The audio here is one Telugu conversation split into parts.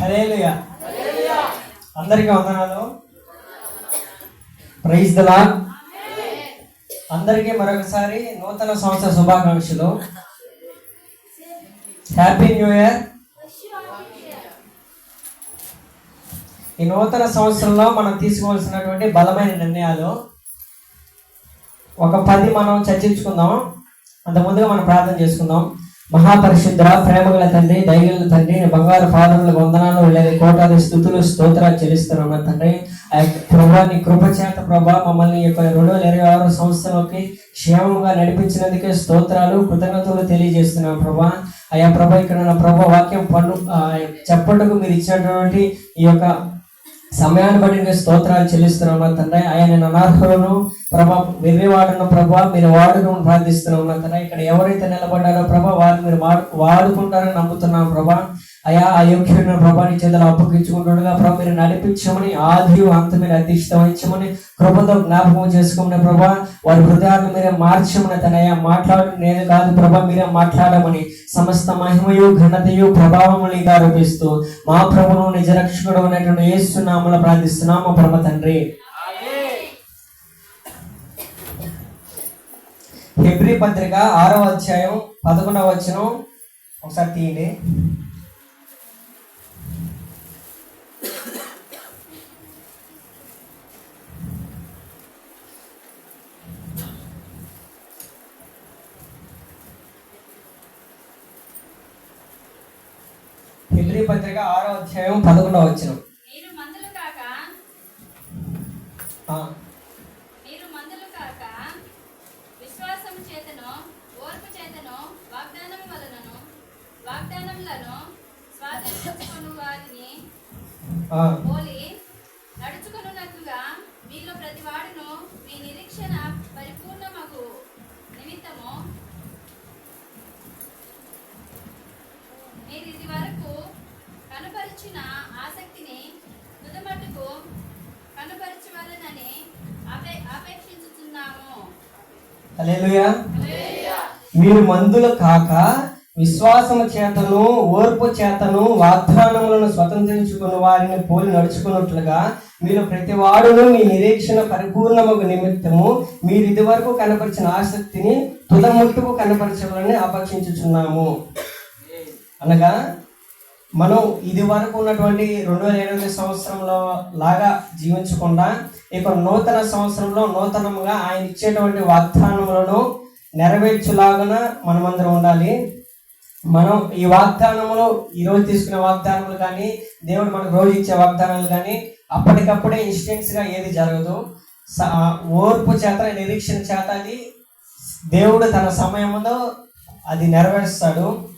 హల్లెలూయా. అందరికీ వందనాలు. ప్రైజ్ దలా అందరికీ మరొకసారి నూతన సంవత్సర శుభాకాంక్షలు. Happy new year. ఈ నూతన సంవత్సరంలో మనం తీసుకోవాల్సినటువంటి బలమైన నిర్ణయాలు. ఒక పది మనం చర్చించుకుందాం. అంత ముందుగా మనం ప్రార్థన చేసుకుందాం. మహాపరిశుద్ధ ప్రేమగల తండ్రి దైగల తండ్రి బంగారు పాదనలు వందనాలు లేదా కోటాది స్థుతులు స్తోత్రాలు చెల్లిస్తున్నాను తండ్రి. ఆ యొక్క ప్రభా నీ కృప ప్రభా మమ్మల్ని యొక్క రెండు వేల ఇరవై ఆరు సంవత్సరంలోకి క్షేమంగా నడిపించినందుకే స్తోత్రాలు కృతజ్ఞతలు తెలియజేస్తున్నాం ప్రభా. అయా ప్రభా ఇక్కడ నా ప్రభా వాక్యం పన్ను చెప్పటకు మీరు ఇచ్చినటువంటి ఈ యొక్క సమయాన్ని బట్టి నీకు స్తోత్రాలు చెల్లిస్తున్నాం తండ్రి ఆయన నేను అనార్హులను ప్రభా వెర్రివాడును ప్రభా మీరు వాడుకోమని ప్రార్థిస్తున్నాం తండ్రి ఇక్కడ ఎవరైతే నిలబడ్డారో ప్రభా వారు మీరు వాడు వాడుకుంటారని నమ్ముతున్నాం ప్రభా. అయా ఆ యోగ్యుడిని ప్రభా చేతులు అప్పగించుకుంటుండగా ప్రభా మీరు నడిపించమని ఆది అంత మీరు అధ్యక్షత కృపతో జ్ఞాపకం చేసుకున్న ప్రభా వారి హృదయాలను మీరే మార్చమని తనయ్యా మాట్లాడు నేను కాదు ప్రభా మీరే మాట్లాడమని సమస్త మహిమయు ఘనతయు ప్రభావములు ఆరోపిస్తూ మా ప్రభును నిజరక్షకుడు అనేటువంటి ప్రార్థిస్తున్నాము ప్రభ తండ్రి. హెబ్రి పత్రిక ఆరవ అధ్యాయం పదకొండవ వచనం. ఒకసారి తీయండి. హెబ్రి పత్రిక ఆరో అధ్యాయం పదకొండవ వచనం మీరు మందులు కాక ఆ, మీరు మందులు కాక విశ్వాసం చేతను ఓర్పు చేతను వాగ్దానం వలనను వాగ్దానములను స్వాధీనించుకుని వారిని. పోలి నడుచుకున్నట్లుగా మీలో ప్రతి వాడును మీ నిరీక్షణ పరిపూర్ణమగు నిమిత్తము. మీరు ఇది వరకు కనపరిచిన ఆసక్తిని తుదమట్టుకు కనపరచవలనని అపే అపేక్షించుతున్నాము మీరు మందులు కాక విశ్వాసము చేతను ఓర్పు చేతను వాగ్దానములను స్వతంత్రించుకున్న వారిని పోలి నడుచుకున్నట్లుగా మీరు ప్రతి వాడును మీ నిరీక్షణ పరిపూర్ణముకు నిమిత్తము మీరు ఇదివరకు కనపరిచిన ఆసక్తిని తుదముట్టుకు కనపరచవాలని ఆపక్షించుచున్నాము అనగా మనం ఇది వరకు ఉన్నటువంటి రెండు వేల ఎనిమిది సంవత్సరంలో లాగా జీవించకుండా ఇక నూతన సంవత్సరంలో నూతనంగా ఆయన ఇచ్చేటువంటి వాగ్దానములను నెరవేర్చులాగున మనమందరం ఉండాలి. మనం ఈ వాగ్దానములు ఈరోజు తీసుకునే వాగ్దానములు కానీ దేవుడు మనకు రోజు ఇచ్చే వాగ్దానాలు కానీ అప్పటికప్పుడే ఇన్స్టెంట్స్గా ఏది జరగదు. స- ఓర్పు చేత నిరీక్షణ చేత అది దేవుడు తన సమయంలో అది నెరవేరుస్తాడు.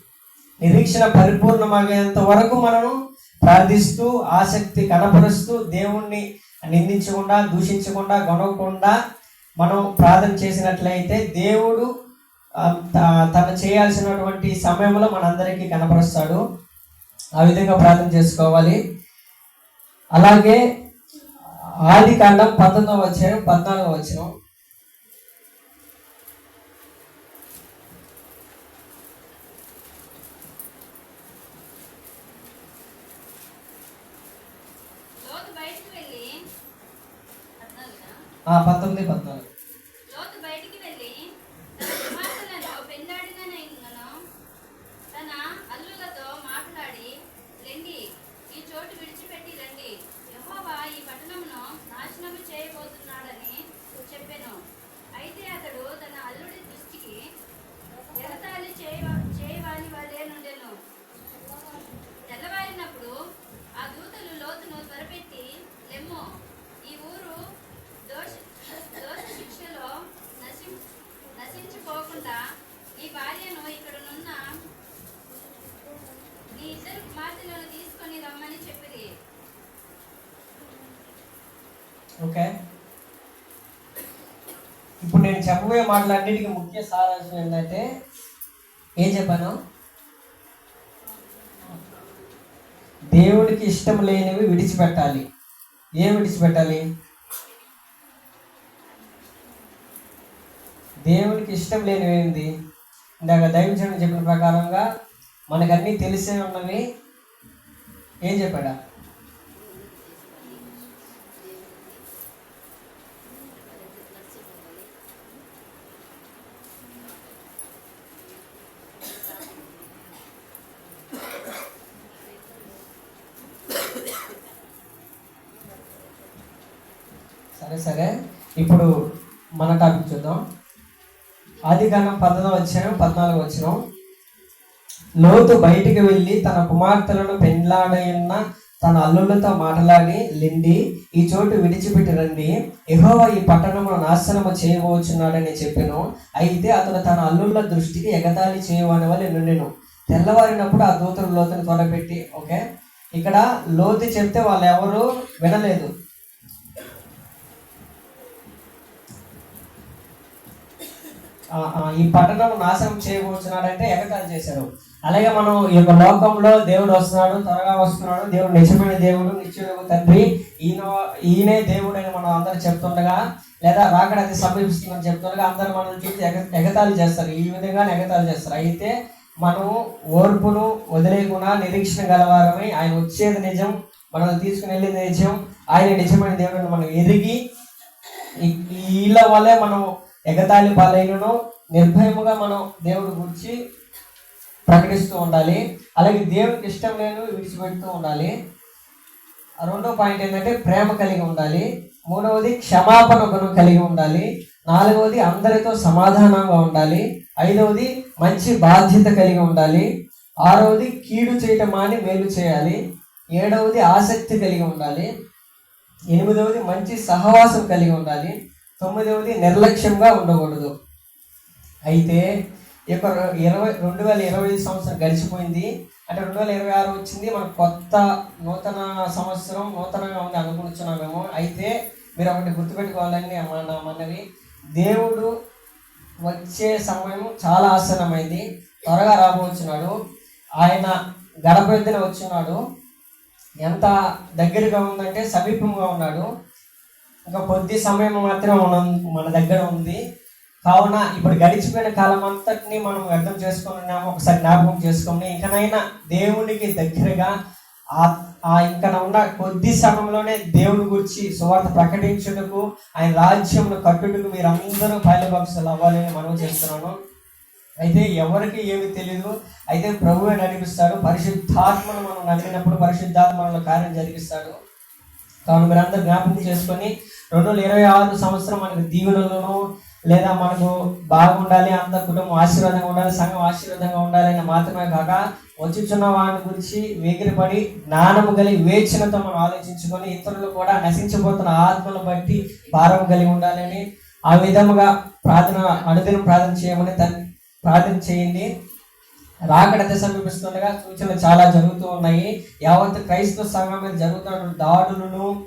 నిరీక్షణ పరిపూర్ణమయ్యేంత వరకు మనము ప్రార్థిస్తూ ఆసక్తి కనపరుస్తూ దేవుణ్ణి నిందించకుండా దూషించకుండా గొనవకుండా మనం ప్రార్థన చేసినట్లయితే దేవుడు చేయాల్సినటువంటి సమయంలో మనందరికీ కనపరుస్తాడు ఆ విధంగా ప్రార్థన చేసుకోవాలి. అలాగే ఆది కాండం పంతొమ్మిదవ వచ్చిన పద్నాలుగవ పద్నాలుగా? పంతొమ్మిది పద్నాలుగు. ఇప్పుడు నేను చెప్పబోయే మాటలన్నిటికీ ముఖ్య సారాంశం ఏంటంటే ఏం చెప్పాను? దేవుడికి ఇష్టం లేనివి విడిచిపెట్టాలి. ఏం విడిచిపెట్టాలి? దేవుడికి ఇష్టం లేనివి ఏంది? ఇందాక దైవజనం చెప్పిన ప్రకారంగా మనకన్నీ తెలిసే ఉన్నవి. ఏం చెప్పాడా? ఆది పద్నాలుగు పద్దెనిమిది వచ్చిన పద్నాలుగు వచ్చిన లోతు బయటికి వెళ్ళి తన కుమార్తెలను పెండ్లాడయున్న తన అల్లులతో మాట్లాడి లిండి ఈ చోటు విడిచిపెట్టి రండి. ఎహోవా ఈ పట్టణమును నాశనము చేయబోచున్నాడని చెప్పాను. అయితే అతను తన అల్లుళ్ళ దృష్టికి ఎగతాళి చేయవని వల్ల నుండెను తెల్లవారినప్పుడు ఆ దూతలు లోతుని త్వరపెట్టి ఓకే ఇక్కడ లోతు చెప్తే వాళ్ళు ఎవరు వినలేదు ఆ, ఆ, ఈ పట్టణం నాశనం చేయబోతున్నాడంటే ఎగతాలు చేశారు. అలాగే మనం ఈ యొక్క లోకంలో దేవుడు వస్తున్నాడు త్వరగా వస్తున్నాడు దేవుడు నిజమైన దేవుడు నిత్యుడు తండ్రి ఈయన ఈయనే దేవుడు అని మనం అందరూ చెప్తుండగా లేదా రాకడ అది సమీపిస్తుందని చెప్తుండగా అందరూ మనం చూసి ఎగ ఎగతాలు చేస్తారు. ఈ విధంగా ఎగతాలు చేస్తారు. అయితే మనం ఓర్పును వదిలేకుండా నిరీక్షణ గలవారమై ఆయన వచ్చేది నిజం మనం తీసుకుని వెళ్ళేది నిజం ఆయన నిజమైన దేవుడిని మనం ఎదిగి ఈ- వల్లే మనం ఎగతాళి పాలైనను నిర్భయముగా మనం దేవుడి గురించి ప్రకటిస్తూ ఉండాలి. అలాగే దేవునికి ఇష్టం లేని విడిచిపెడుతూ ఉండాలి. రెండో పాయింట్ ఏంటంటే ప్రేమ కలిగి ఉండాలి. మూడవది క్షమాపణ గుణం కలిగి ఉండాలి. నాలుగవది అందరితో సమాధానంగా ఉండాలి. ఐదవది మంచి బాధ్యత కలిగి ఉండాలి. ఆరవది కీడు చేయటం మాని మేలు చేయాలి. ఏడవది ఆసక్తి కలిగి ఉండాలి. ఎనిమిదవది మంచి సహవాసం కలిగి ఉండాలి. తొమ్మిదవది నిర్లక్ష్యంగా ఉండకూడదు. అయితే ఈ యొక్క ఇరవై రెండు వేల ఇరవై ఐదు సంవత్సరం గడిచిపోయింది. అంటే రెండు వేల ఇరవై ఆరు వచ్చింది. మనం కొత్త నూతన సంవత్సరం నూతనంగా ఉంది అనుకుంటున్నామేమో. అయితే మీరు ఒకటి గుర్తుపెట్టుకోవాలని నా మనవి. దేవుడు వచ్చే సమయం చాలా ఆసనమైంది త్వరగా రాబోతున్నాడు ఆయన గడప ఎద్దున వచ్చున్నాడు. ఎంత దగ్గరగా ఉందంటే సమీపంగా ఉన్నాడు. ఇంకా కొద్ది సమయం మాత్రం మనం మన దగ్గర ఉంది. కావున ఇప్పుడు గడిచిపోయిన కాలం అంతటిని మనం వ్యర్థం చేసుకుని ఒకసారి జ్ఞాపకం చేసుకుని ఇంకనైనా దేవునికి దగ్గరగా ఆ ఇంకా ఉన్న కొద్ది సమయంలోనే దేవుడి గురించి సువార్త ప్రకటించుటకు ఆయన రాజ్యంలో కట్టుటకు మీరు అందరూ అవ్వాలని మనం చేస్తున్నాను అయితే ఎవరికి ఏమి తెలియదు అయితే ప్రభువే నడిపిస్తాడు పరిశుద్ధాత్మను మనం నడిపినప్పుడు పరిశుద్ధాత్మలో కార్యం జరిగిస్తాడు. కావున మీరందరూ జ్ఞాపకం చేసుకొని రెండు వేల ఇరవై ఆరు సంవత్సరం మనకు దీవులను లేదా మనకు బాగుండాలి అంత కుటుంబం ఆశీర్వాదంగా ఉండాలి సంఘం ఆశీర్వాదంగా ఉండాలని మాత్రమే కాక వచ్చిచున్న వాడిని గురించి వేగిరపడి జ్ఞానము కలిగి వివేచనతో మనం ఆలోచించుకొని ఇతరులు కూడా నశించిపోతున్న ఆత్మను బట్టి భారం కలిగి ఉండాలని ఆ విధముగా ప్రార్థన అనుదినం ప్రార్థన చేయమని ప్రార్థన చేయండి. రాకడత సమీపిస్తుండగా సూచనలు చాలా జరుగుతూ ఉన్నాయి. యావత్ క్రైస్తవ సంఘం మీద జరుగుతున్న దాడులను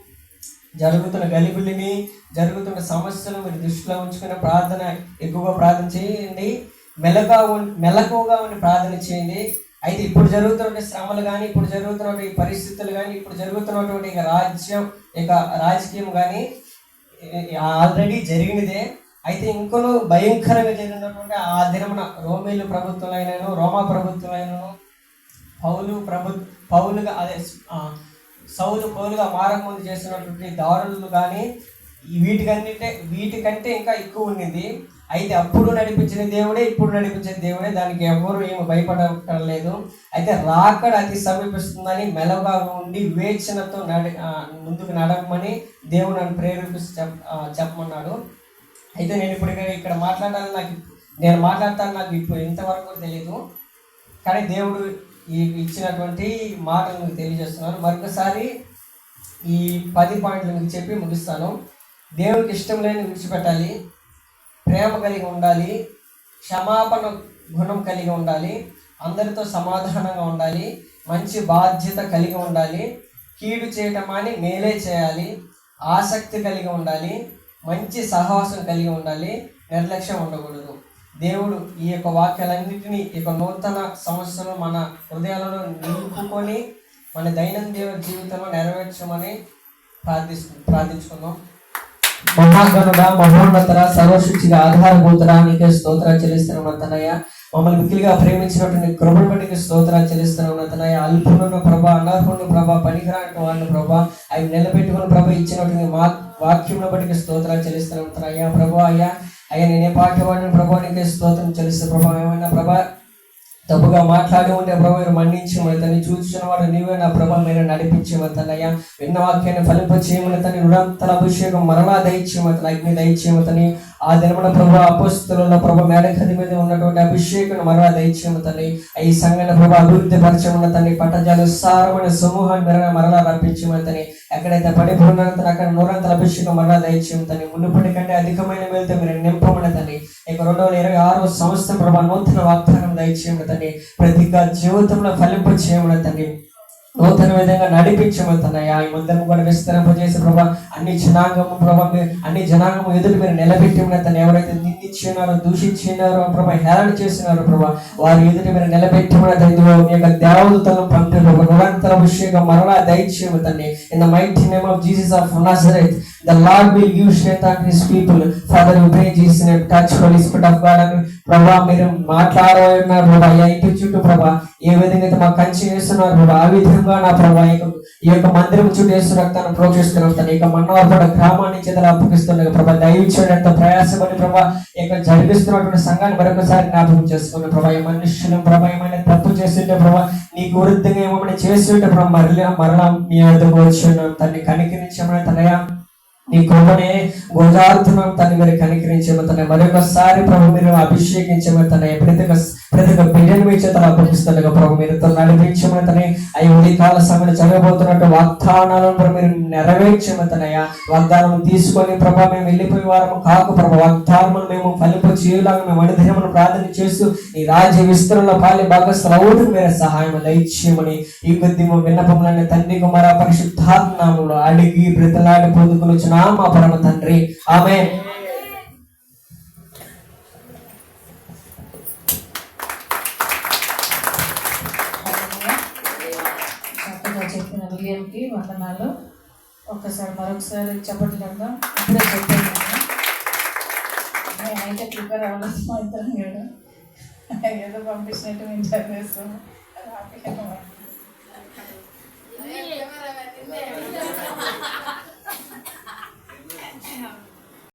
జరుగుతున్న గలిబిలిని జరుగుతున్న సమస్యలు మీరు దృష్టిలో ఉంచుకుని ప్రార్థన ఎక్కువగా ప్రార్థన చేయండి. మెలగా ఉం- మెలకువగా ఉండి ప్రార్థన చేయండి. అయితే ఇప్పుడు జరుగుతున్న శ్రమలు కానీ ఇప్పుడు జరుగుతున్నటువంటి పరిస్థితులు కానీ ఇప్పుడు జరుగుతున్నటువంటి ఇక రాజ్యం ఇక రాజకీయం కానీ ఆల్రెడీ జరిగినదే. అయితే ఇంకొను భయంకరంగా జరిగినటువంటి ఆ దినమున రోమేలు ప్రభుత్వాలైనను రోమా ప్రభుత్వాలైనను పౌలు ప్రభు పౌలుగా అదే సౌలు పౌలుగా మారకముందు చేస్తున్నటువంటి దారులు కానీ వీటికన్నిటే వీటికంటే ఇంకా ఎక్కువ ఉండింది అయితే అప్పుడు నడిపించిన దేవుడే ఇప్పుడు నడిపించిన దేవుడే దానికి ఎవరు ఏమి భయపడటం లేదు. అయితే రాకడ అతి సమీపిస్తుందని మెలవగా ఉండి వివేచనతో నడి ముందుకు నడవమని దేవుడు నన్ను ప్రేరేపిస్తూ చెప్ప చెప్పమన్నాడు. అయితే నేను ఇప్పుడు ఇక్కడ ఇక్కడ మాట్లాడాలని నాకు నేను మాట్లాడతాను నాకు ఇప్పుడు ఇంతవరకు తెలియదు కానీ దేవుడు ఈ ఇచ్చినటువంటి మాటలు తెలియజేస్తున్నాను మరొకసారి ఈ పది పాయింట్లు మీకు చెప్పి ముగిస్తాను. దేవుడికి ఇష్టం లేని విడిచిపెట్టాలి ప్రేమ కలిగి ఉండాలి క్షమాపణ గుణం కలిగి ఉండాలి అందరితో సమాధానంగా ఉండాలి మంచి బాధ్యత కలిగి ఉండాలి కీడు చేయటం అని మేలే చేయాలి ఆసక్తి కలిగి ఉండాలి మంచి సహవాసం కలిగి ఉండాలి నిర్లక్ష్యం ఉండకూడదు. దేవుడు ఈ యొక్క వాక్యాలన్నింటినీ ఈ యొక్క నూతన సమస్యలు మన హృదయాలలో నిలుపుకొని మన దైనందిన జీవితంలో నెరవేర్చమని ప్రార్థిస్తు ప్రార్థించుకుందాం. మహాగణుడ మహోన్నతర సర్వశుచిగా ఆధారభూతరా నీకే స్తోత్రాలు చెల్లిస్తున్నాం అతనయ్య మమ్మల్ని మిక్కిలిగా ప్రేమించినటువంటి నీ కృపను బట్టి స్తోత్రాలు చెల్లిస్తున్నాం అతనయ్య అల్పులను ప్రభా అనర్హులను ప్రభా పనికిరాని వాళ్ళు ప్రభా అవి నిలబెట్టుకుని ప్రభా ఇచ్చినటువంటి మా వాక్యంలో బట్టి నీకు స్తోత్రాలు చెల్లిస్తున్నాం అయ్యా ప్రభా అయ్యా అయ్యా నేనే పాఠ్యవాడిని ప్రభా నీకే స్తోత్రం చెల్లిస్తే ప్రభా. ఏమైనా ప్రభా తప్పుగా మాట్లాడి ఉంటే ప్రభు మీరు మన్నించమని తను చూసిన వాడు నీవే నా ప్రభ మీరు నడిపించమని విన్న వాక్యాన్ని ఫలింప చేయమని తన నిరంతర అభిషేకం మరలా దయచేయమని అగ్ని దయచేయమని ఆ దినమున ప్రభు అపస్తులలో ప్రభు మేడగది మీద ఉన్నటువంటి అభిషేకం మరలా దయచేయము తల్లి ఈ సంఘటన ప్రభు అభివృద్ధి పరచమని తండ్రి పట్టజాలు సారమైన సమూహాన్ని మెరగా మరలా రప్పించమని తని ఎక్కడైతే పడిపోయినారో అక్కడ నూరంతల అభిషేకం మరలా దయచేయము తని మునుపటి కంటే అధికమైన వెళ్తే మీరు నింపమని తండ్రి ఇక రెండు వేల ఇరవై ఆరో సంవత్సరం ప్రభా నూతన వాగ్దానం దయచేయమని తండ్రి ప్రతి జీవితంలో ఫలింప చేయమని తండ్రి నూతన విధంగా నడిపించబోతున్నాయా ఈ మందిరం కూడా విస్తరింపజేసి ప్రభా అన్ని జనాంగము ప్రభా అన్ని జనాంగము ఎదురు మీరు నిలబెట్టి తను ఎవరైతే నిందించినారో దూషించినారో ప్రభా హేళన చేసినారో ప్రభా వారి ఎదురు మీరు నిలబెట్టి ఇదిగో మీ యొక్క దేవతలను పంపి నిరంతర విషయంగా మరలా దయచేయము తండ్రి in the mighty name of Jesus of Nazareth The Lord will give strength on His people. Father, we pray Jesus name touch holy spirit of God అని ప్రభా మీరు మాట్లాడుతున్నారు ప్రభా ఈ ఇంటి చుట్టూ ప్రభా ఏ విధంగా అయితే మాకు కంచి వేస్తున్నారు ప్రభా ఆ విధంగా నా ప్రభా ఈ యొక్క- మందిరం చుట్టూ వేస్తు రక్తాన్ని ప్రోక్షిస్తున్నాం తన ఇక మన్నవరపడ గ్రామాన్ని చేతలు అప్పగిస్తున్నాయి ప్రభా దయచేయడం ఎంత ప్రయాసపడి ప్రభా ఈ యొక్క జరిపిస్తున్నటువంటి సంఘాన్ని మరొకసారి జ్ఞాపకం చేసుకున్న ప్రభా ఈ మనుషులు ప్రభా ఏమైనా తప్పు చేస్తుంటే ప్రభా నీకు విరుద్ధంగా ఏమైనా చేస్తుంటే ప్రభా మరలా మరలా మీ అర్థం వచ్చి తన్ని కనికరించమని తనయా నీ కృపనే గోదార్థనం తను మీరు కనికరించమని తన మరొకసారి ప్రభు మీరు అభిషేకించమని తన ప్రతి ఒక్క ప్రతి ఒక్క బిడ్డను మీ చేత అప్పగిస్తుండగా ప్రభు మీరు తను నడిపించమని తన ఈ ఉదయ సమయంలో జరగబోతున్నట్టు వాగ్దానాలను ప్రభు మీరు నెరవేర్చమని వాగ్దానం తీసుకొని ప్రభా మేము వెళ్ళిపోయే వారము కాకు ప్రభు వాగ్దానములు మేము ఫలింపు చేయలాగా మేము అనుదినమును ప్రార్థన చేస్తూ ఈ రాజ్య విస్తరణలో పాలి భాగస్థల మీరు సహాయం దయచేయమని ఈ కొద్ది విన్నపములన్నీ తండ్రి కుమార పరిశుద్ధాత్మములు అడిగి ప్రతిలాడి పొందుకుని వచ్చిన మా పరమ తండ్రి. ఆమె చక్కగా చెప్పిన విలియంకి వందనాలు. ఒక్కసారి మరొకసారి చెప్పండి కదా ఇప్పుడే చెప్పాను నేను నేనైతే ప్రిపేర్ అవ్వలేదు మా ఇద్దరం ఏదో పంపించినట్టు మేము చదివేస్తాము.